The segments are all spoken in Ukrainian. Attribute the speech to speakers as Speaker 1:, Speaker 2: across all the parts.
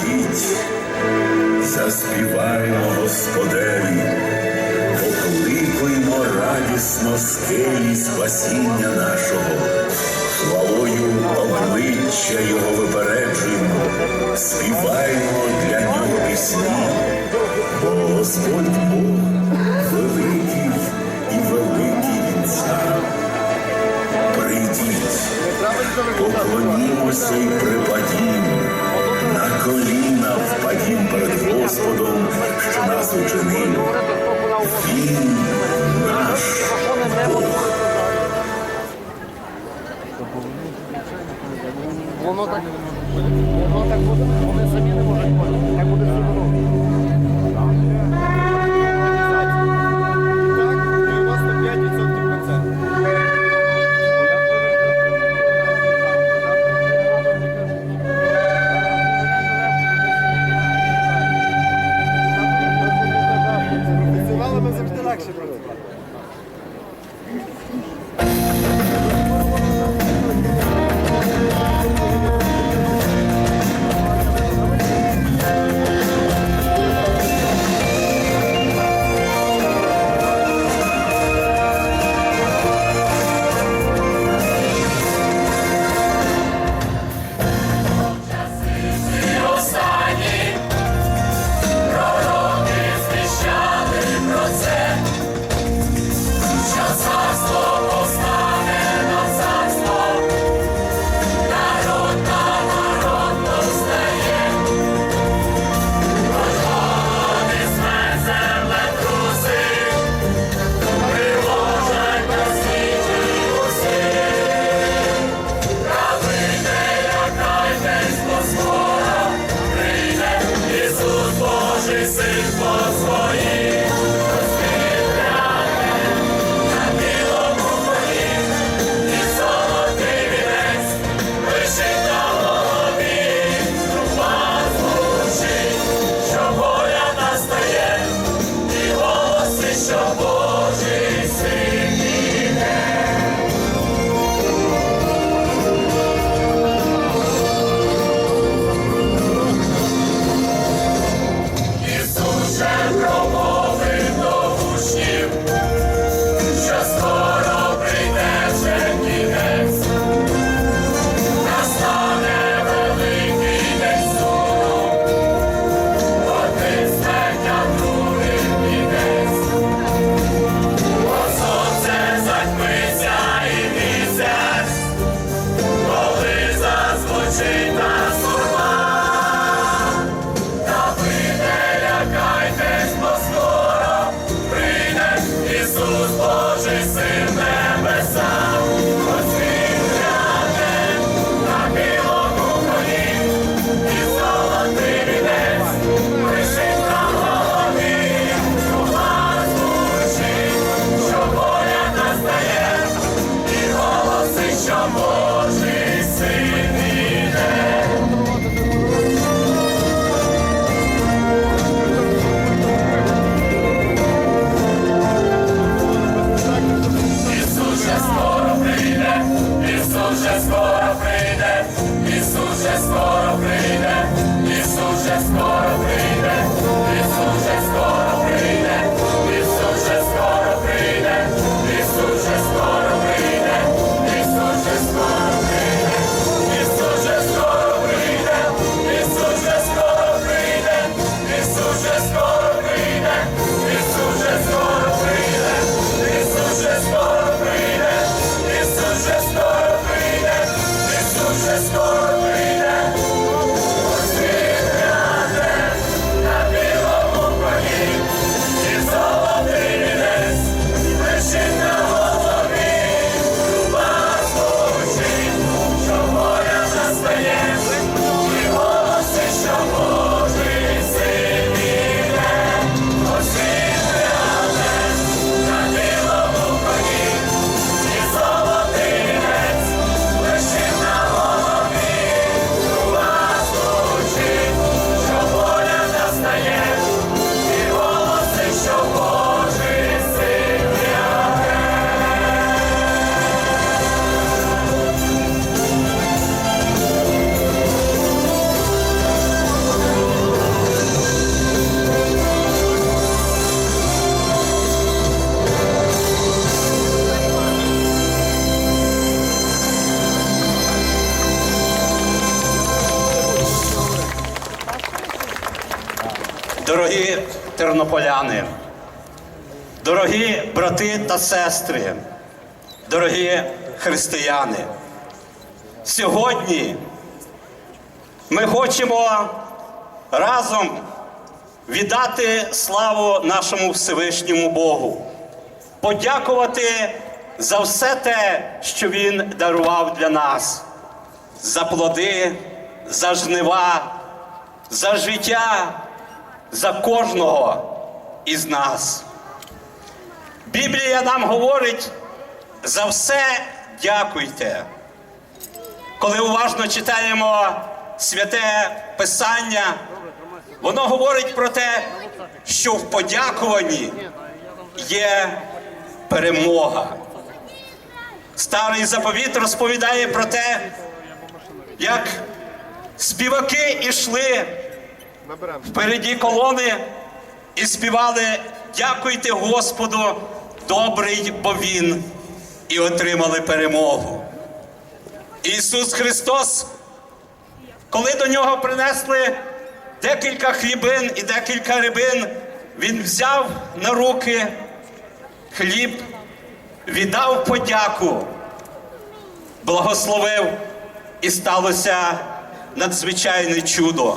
Speaker 1: прийдіть, заспіваймо Господеві, покликуймо радісно скелі спасіння нашого, хвалою обличчя Його випереджуємо, співаймо для нього пісні, бо Господь Бог великий і великий Він цар. Прийдіть, поклонімося і припадімо, перед Господом, що нас учинив. Дорогі тернополяни, дорогі брати та сестри, дорогі християни, сьогодні ми хочемо разом віддати славу нашому Всевишньому Богу, подякувати за все те, що Він дарував для нас, за плоди, за жнива, за життя, за кожного із нас. Біблія нам говорить за все дякуйте. Коли уважно читаємо святе Писання, воно говорить про те, що в подякуванні є перемога. Старий заповіт розповідає про те, як співаки йшли впереді колони і співали Дякуйте Господу, добрий, бо Він, і отримали перемогу. Ісус Христос, коли до нього принесли декілька хлібин і декілька рибин, Він взяв на руки хліб, віддав подяку, благословив, і сталося надзвичайне чудо.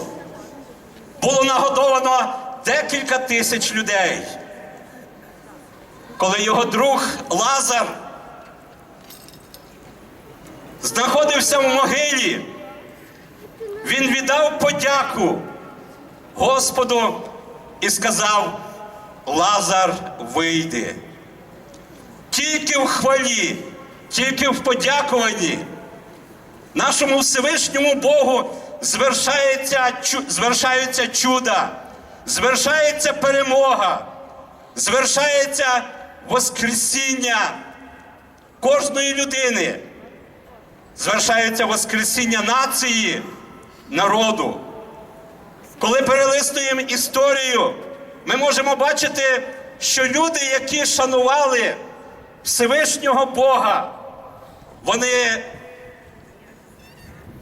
Speaker 1: Було нагодовано декілька тисяч людей. Коли його друг Лазар знаходився в могилі, він віддав подяку Господу і сказав: Лазар вийди. Тільки в хвалі, тільки в подякуванні нашому Всевишньому Богу звершається, звершаються чуда, звершається перемога, звершається Воскресіння кожної людини, звершається Воскресіння нації, народу. Коли перелистуємо історію, ми можемо бачити, що люди, які шанували Всевишнього Бога, вони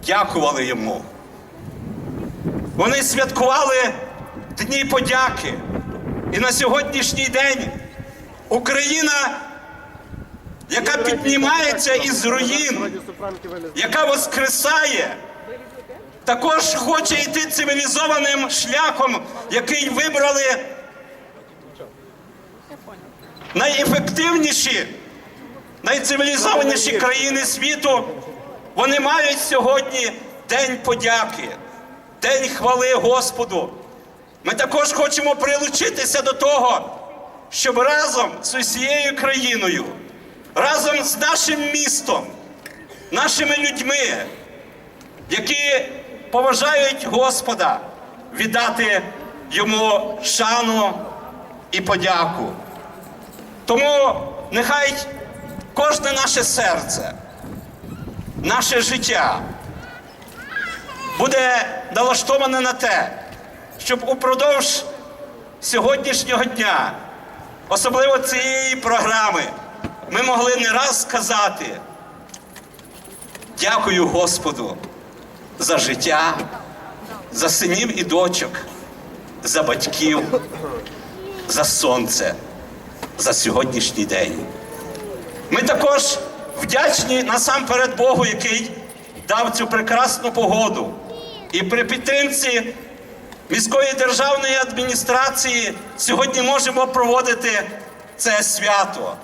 Speaker 1: дякували йому. Вони святкували Дні подяки. І на сьогоднішній день Україна, яка піднімається із руїн, яка воскресає, також хоче йти цивілізованим шляхом, який вибрали найефективніші, найцивілізованіші країни світу. Вони мають сьогодні День подяки, День хвали Господу. Ми також хочемо прилучитися до того, щоб разом з усією країною, разом з нашим містом, нашими людьми, які поважають Господа, віддати йому шану і подяку. Тому нехай кожне наше серце, наше життя буде налаштоване на те, щоб упродовж сьогоднішнього дня, особливо цієї програми, ми могли не раз сказати дякую Господу за життя, за синів і дочок, за батьків, за сонце, за сьогоднішній день. Ми також вдячні насамперед Богу, який дав цю прекрасну погоду. І при підтримці міської державної адміністрації сьогодні можемо проводити це свято.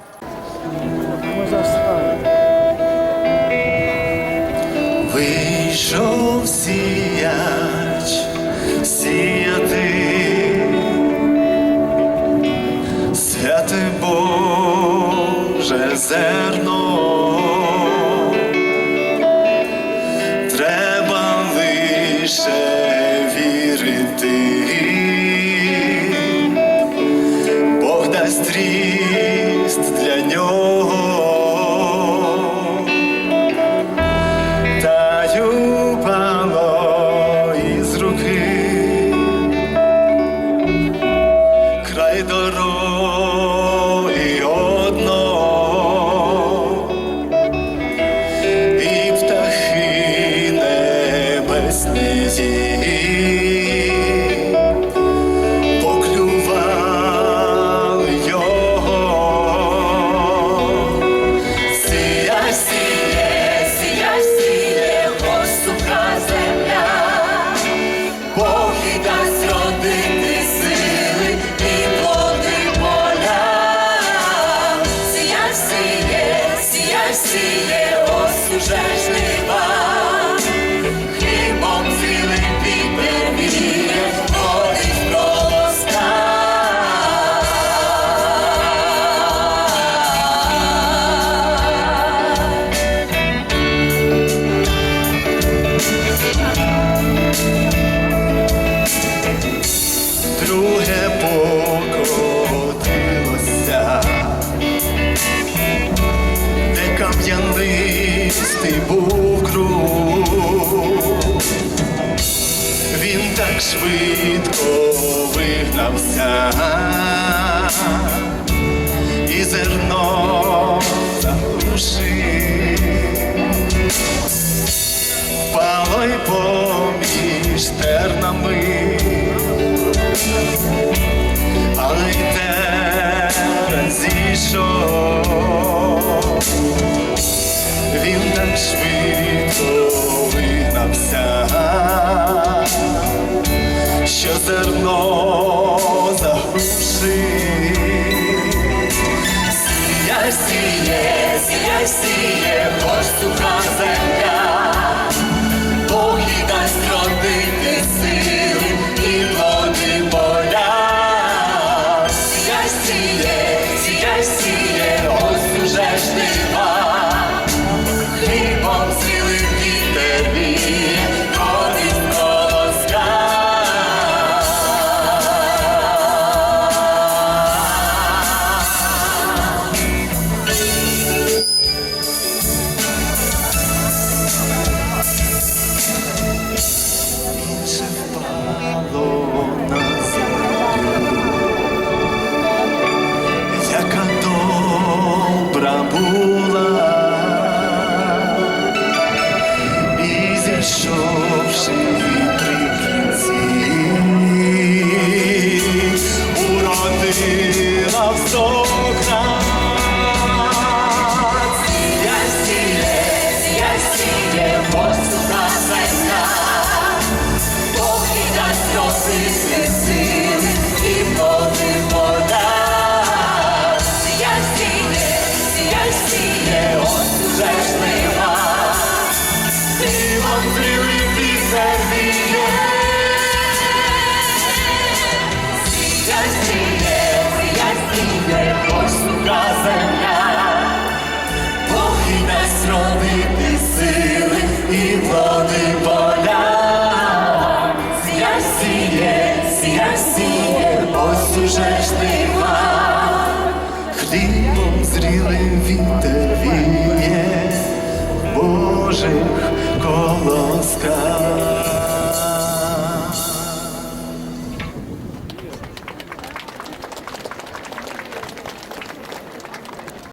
Speaker 2: Вийшов сіяч батько вигнався. І зерно заглушив, впало й поміж тернами, але й терен зійшов. зерно загнувши. Сіяй, сіє, сіяй, сіє. Você дуже ж дива, хлібом зрілий вітер віє Божих колосках.